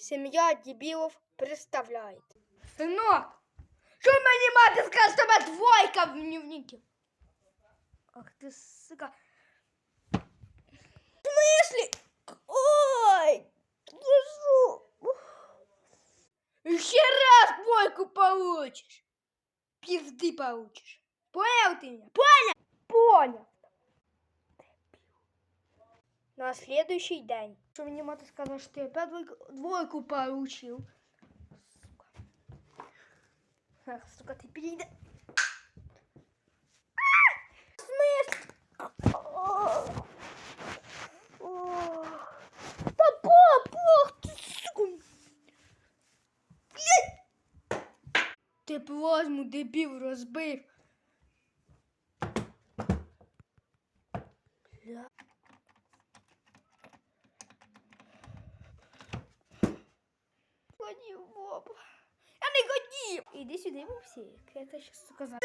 Сім'я дебілов представляє. Синок, що мені мати скаже, що тебе двойка в дневнике? Ах ти сука. В смысле? Ой, ты что? Еще раз двойку получишь. Пизды получишь. Понял ты меня? Понял? Понял. На следующий день. Что мне мать сказала, что я опять двойку, получил. Сука. Ах, сука, ты. Блядь. Ти плазму дебіл розбив. Хотів Боб. Я не хотів. Іди сюди, Мопсик. Я тебе щас сука за...